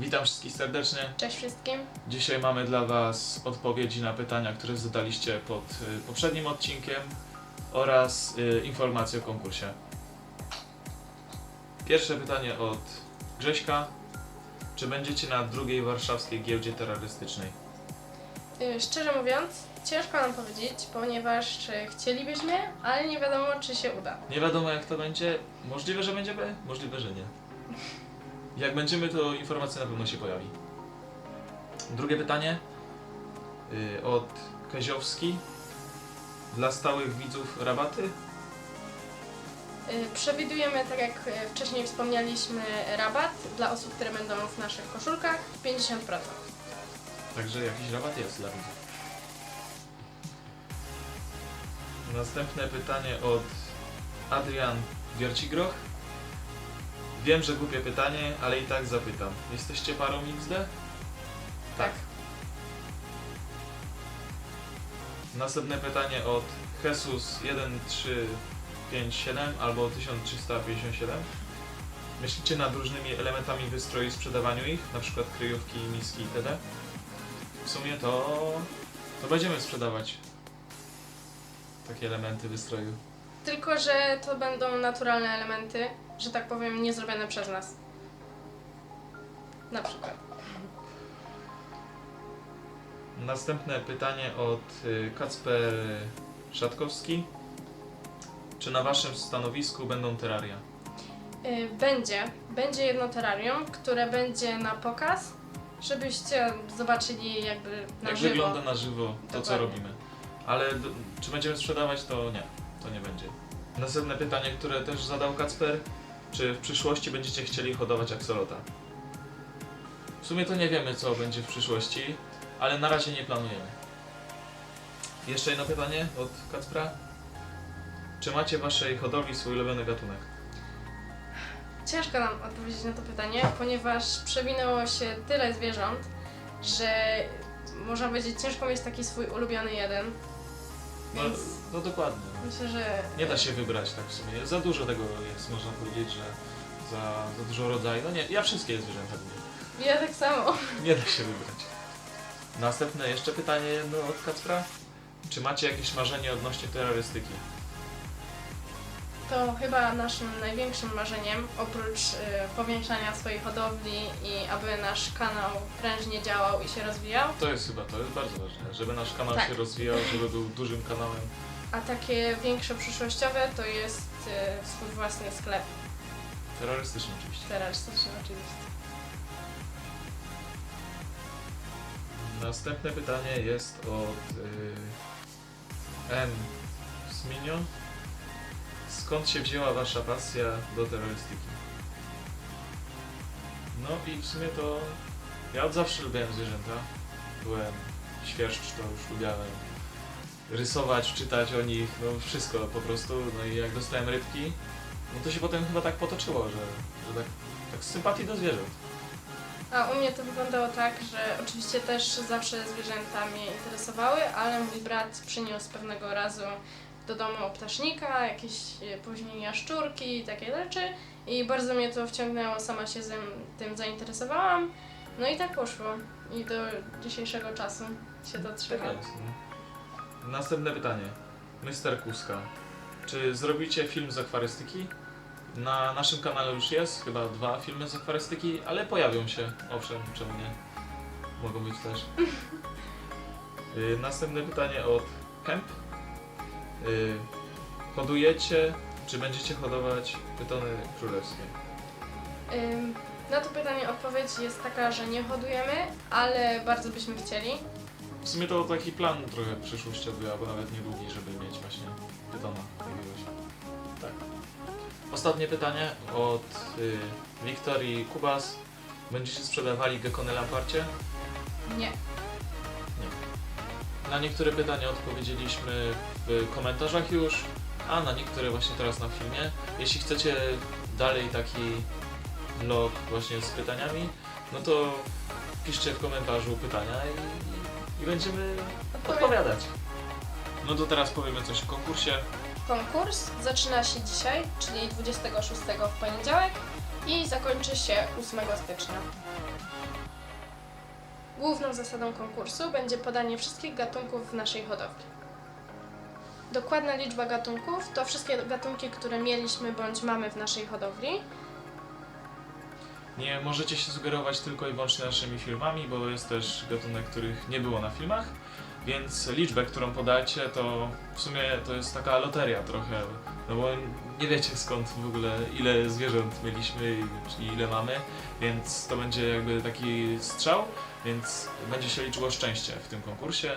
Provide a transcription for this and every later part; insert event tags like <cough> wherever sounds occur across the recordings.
Witam wszystkich serdecznie. Cześć wszystkim. Dzisiaj mamy dla Was odpowiedzi na pytania, które zadaliście pod y, poprzednim odcinkiem oraz y, informacje o konkursie. Pierwsze pytanie od Grześka. Czy będziecie na drugiej warszawskiej giełdzie terrorystycznej? Y, Szczerze mówiąc, ciężko nam powiedzieć, ponieważ y, chcielibyśmy, ale nie wiadomo, czy się uda. Nie wiadomo jak to będzie. Możliwe, że będzie B, możliwe, że nie. Jak będziemy, to informacja na pewno się pojawi. Drugie pytanie y, od Kaziowski. Dla stałych widzów rabaty? Y, Przewidujemy, tak jak y, wcześniej wspomnieliśmy, rabat dla osób, które będą w naszych koszulkach 50%. Także jakiś rabat jest dla widzów. Następne pytanie od Adrian Wiercigroch. Wiem, że głupie pytanie, ale i tak zapytam. Jesteście parą XD? Tak. Następne pytanie od Jesus1357 albo 1357. Myślicie nad różnymi elementami wystroju i sprzedawaniu ich, na przykład kryjówki, miski itd.? W sumie to, to będziemy sprzedawać takie elementy wystroju. Tylko, że to będą naturalne elementy, że tak powiem, nie zrobione przez nas. Na przykład. Następne pytanie od y, Kacper Szatkowski. Czy na waszym stanowisku będą terraria? Y, Będzie, będzie jedno terrarium, które będzie na pokaz, żebyście zobaczyli jakby na Jak żywo. wygląda na żywo to, co Dokładnie. robimy. Ale d- czy będziemy sprzedawać, to nie. To nie będzie. Następne pytanie, które też zadał Kacper. Czy w przyszłości będziecie chcieli hodować aksolota? W sumie to nie wiemy, co będzie w przyszłości, ale na razie nie planujemy. Jeszcze jedno pytanie od Kacpra. Czy macie w waszej hodowli swój ulubiony gatunek? Ciężko nam odpowiedzieć na to pytanie, ponieważ przewinęło się tyle zwierząt, że można powiedzieć, ciężko mieć taki swój ulubiony jeden. No, Więc no dokładnie. myślę, że. Nie da się wybrać tak w sumie. Za dużo tego jest, można powiedzieć, że za, za dużo rodzajów. No nie, ja wszystkie zwierzęta lubię. Ja tak samo. Nie da się wybrać. Następne jeszcze pytanie jedno od Kacpra. Czy macie jakieś marzenie odnośnie terrorystyki? To chyba naszym największym marzeniem, oprócz y, powiększania swojej hodowli i aby nasz kanał prężnie działał i się rozwijał, To jest chyba, to jest bardzo ważne, żeby nasz kanał Tak. się rozwijał, żeby był dużym kanałem. a takie większe przyszłościowe to jest y, swój własny sklep Terrorystyczny oczywiście. terrorystyczny oczywiście. Następne pytanie jest od y, M. Sminio. Skąd się wzięła wasza pasja do terrorystyki? No i w sumie to ja od zawsze lubiłem zwierzęta. Byłem świerszcz, to już lubiałem rysować, czytać o nich, no wszystko po prostu. No i jak dostałem rybki, no to się potem chyba tak potoczyło, że, że tak, tak z sympatii do zwierząt. A u mnie to wyglądało tak, że oczywiście też zawsze zwierzęta mnie interesowały, ale mój brat przyniósł pewnego razu do domu ptasznika, jakieś e, później jaszczurki i takie rzeczy i bardzo mnie to wciągnęło, sama się zem, tym zainteresowałam. No i tak poszło i do dzisiejszego czasu się to trzyma. Tak jest. No. Następne pytanie. Mr. Kuska. Czy zrobicie film z akwarystyki? Na naszym kanale już jest chyba dwa filmy z akwarystyki, ale pojawią się. Owszem, czemu nie? Mogą być też. <laughs> Y, Następne pytanie od Kemp. Y, Hodujecie, czy będziecie hodować pytony królewskie? Ym, Na to pytanie odpowiedź jest taka, że nie hodujemy, ale bardzo byśmy chcieli. W sumie to taki plan trochę przyszłościowy, albo nawet niedługi, żeby mieć właśnie pytona jakiegoś. Tak. Ostatnie pytanie od y, Wiktorii Kubas. Będziecie sprzedawali gekony Lamparcie? Nie. Na niektóre pytania odpowiedzieliśmy w komentarzach już, a na niektóre właśnie teraz na filmie. Jeśli chcecie dalej taki vlog właśnie z pytaniami, no to piszcie w komentarzu pytania i, i będziemy odpowiadać. No to teraz powiemy coś o konkursie. Konkurs zaczyna się dzisiaj, czyli 26 w poniedziałek i zakończy się 8 stycznia. Główną zasadą konkursu będzie podanie wszystkich gatunków w naszej hodowli. Dokładna liczba gatunków to wszystkie gatunki, które mieliśmy bądź mamy w naszej hodowli. Nie możecie się sugerować tylko i wyłącznie naszymi filmami, bo jest też gatunek, których nie było na filmach, więc liczbę, którą podacie, to w sumie to jest taka loteria trochę, no bo nie wiecie skąd w ogóle ile zwierząt mieliśmy i ile mamy, więc to będzie jakby taki strzał, więc będzie się liczyło szczęście w tym konkursie.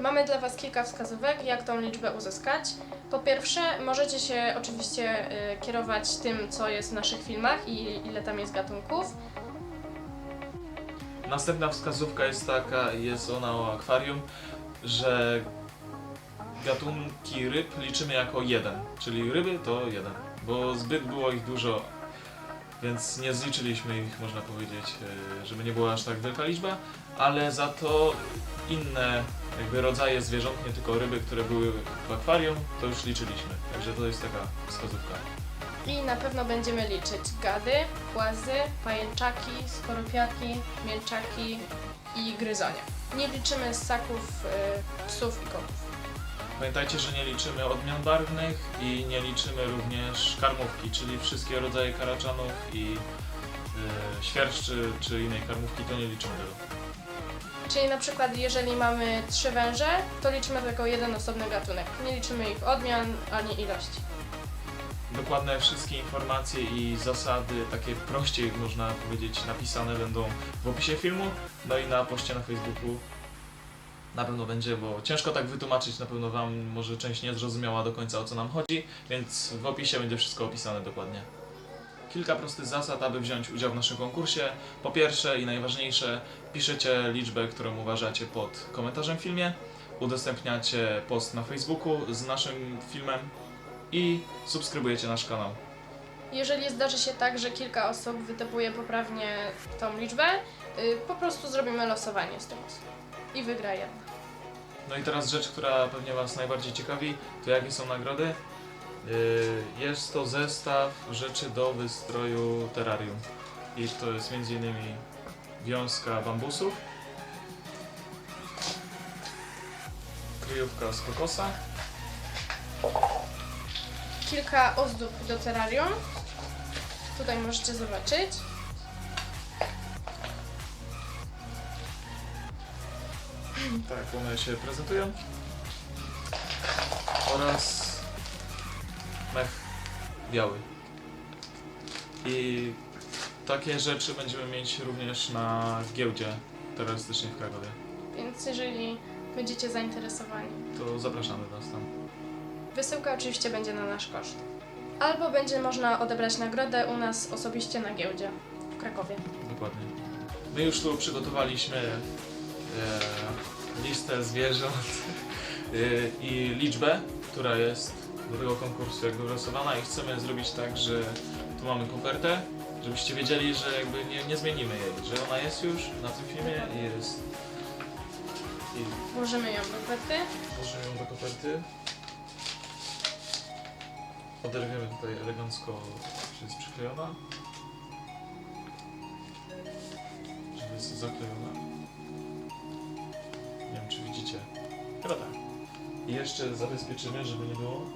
Mamy dla Was kilka wskazówek, jak tą liczbę uzyskać. Po pierwsze, możecie się oczywiście y, kierować tym, co jest w naszych filmach i ile tam jest gatunków. Następna wskazówka jest taka, jest ona o akwarium, że gatunki ryb liczymy jako jeden, czyli ryby to jeden, bo zbyt było ich dużo, więc nie zliczyliśmy ich, można powiedzieć, e, żeby nie była aż tak wielka liczba, ale za to inne jakby rodzaje zwierząt, nie tylko ryby, które były w akwarium, to już liczyliśmy, także to jest taka wskazówka. I na pewno będziemy liczyć gady, płazy, pajęczaki, skorupiaki, mięczaki i gryzonie. Nie liczymy ssaków, y, psów i kotów. Pamiętajcie, że nie liczymy odmian barwnych i nie liczymy również karmówki, czyli wszystkie rodzaje karaczanów i y, świerszczy czy innej karmówki, to nie liczymy tego. Czyli na przykład jeżeli mamy trzy węże, to liczymy tylko jeden osobny gatunek. Nie liczymy ich odmian ani ilości. Dokładne wszystkie informacje i zasady, takie prościej można powiedzieć, napisane będą w opisie filmu, no i na poście na Facebooku. Na pewno będzie, bo ciężko tak wytłumaczyć, na pewno Wam może część nie zrozumiała do końca o co nam chodzi, więc w opisie będzie wszystko opisane dokładnie. Kilka prostych zasad, aby wziąć udział w naszym konkursie. Po pierwsze i najważniejsze, piszecie liczbę, którą uważacie pod komentarzem w filmie, udostępniacie post na Facebooku z naszym filmem i subskrybujecie nasz kanał. Jeżeli zdarzy się tak, że kilka osób wytypuje poprawnie tą liczbę, y, po prostu zrobimy losowanie z tych osób. I wygra jedna. No i teraz rzecz, która pewnie Was najbardziej ciekawi, to jakie są nagrody. Yy, Jest to zestaw rzeczy do wystroju terrarium. I to jest m.in. wiązka bambusów, kryjówka z kokosa, Kilka ozdób do terrarium. Tutaj możecie zobaczyć. Tak one się prezentują, oraz mech biały. I takie rzeczy będziemy mieć również na giełdzie terrorystycznej w Krakowie. Więc jeżeli będziecie zainteresowani, To zapraszamy Was tam. wysyłka oczywiście będzie na nasz koszt. Albo będzie można odebrać nagrodę u nas osobiście na giełdzie w Krakowie. Dokładnie. My już tu przygotowaliśmy e, listę zwierząt e, <laughs> i liczbę, która jest do tego konkursu jakby wylosowana i chcemy zrobić tak, że tu mamy kopertę, żebyście wiedzieli, że jakby nie, nie zmienimy jej, że ona jest już na tym filmie i jest i Włożymy ją do pety. włożymy ją do koperty. Oderwiemy tutaj elegancko, że jest przyklejona. Że jest zaklejona. Widzicie. Chyba tak. I jeszcze zabezpieczymy, żeby nie było.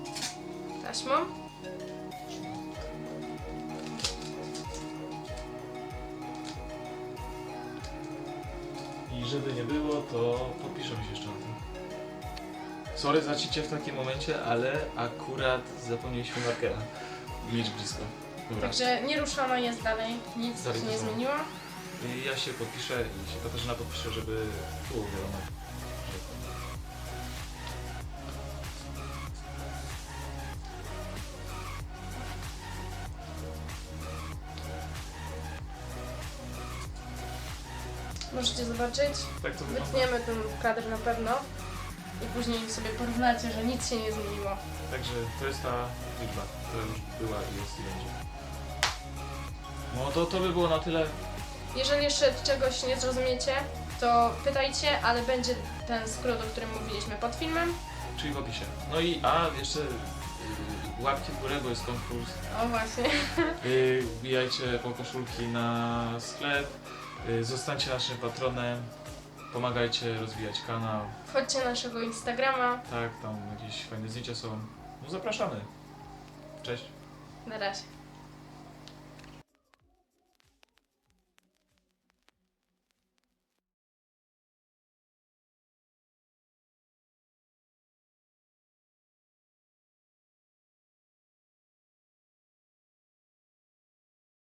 taśmą. I żeby nie było, to podpiszemy się jeszcze na tym. Sorry za cicie w takim momencie, ale akurat zapomnieliśmy markera. Mieć blisko. Dobra. Także nieruszona jest dalej, nic się nie zmieniło. I ja się podpiszę i się Katarzyna podpisze, żeby było wiadomo. Możecie zobaczyć. Tak to wygląda. Wytniemy ten kadr na pewno. I później sobie porównacie, że nic się nie zmieniło. Także to jest ta liczba, która już była i jest i będzie. No to to by było na tyle. Jeżeli jeszcze czegoś nie zrozumiecie, to pytajcie, ale będzie ten skrót, o którym mówiliśmy pod filmem. Czyli w opisie. No i a jeszcze yy, łapki w górę, bo jest konkurs. O właśnie. Yy, Wbijajcie po koszulki na sklep. Yy, Zostańcie naszym patronem. Pomagajcie rozwijać kanał. Wchodźcie na naszego Instagrama. Tak, tam jakieś fajne zdjęcia są. No zapraszamy. Cześć. Na razie.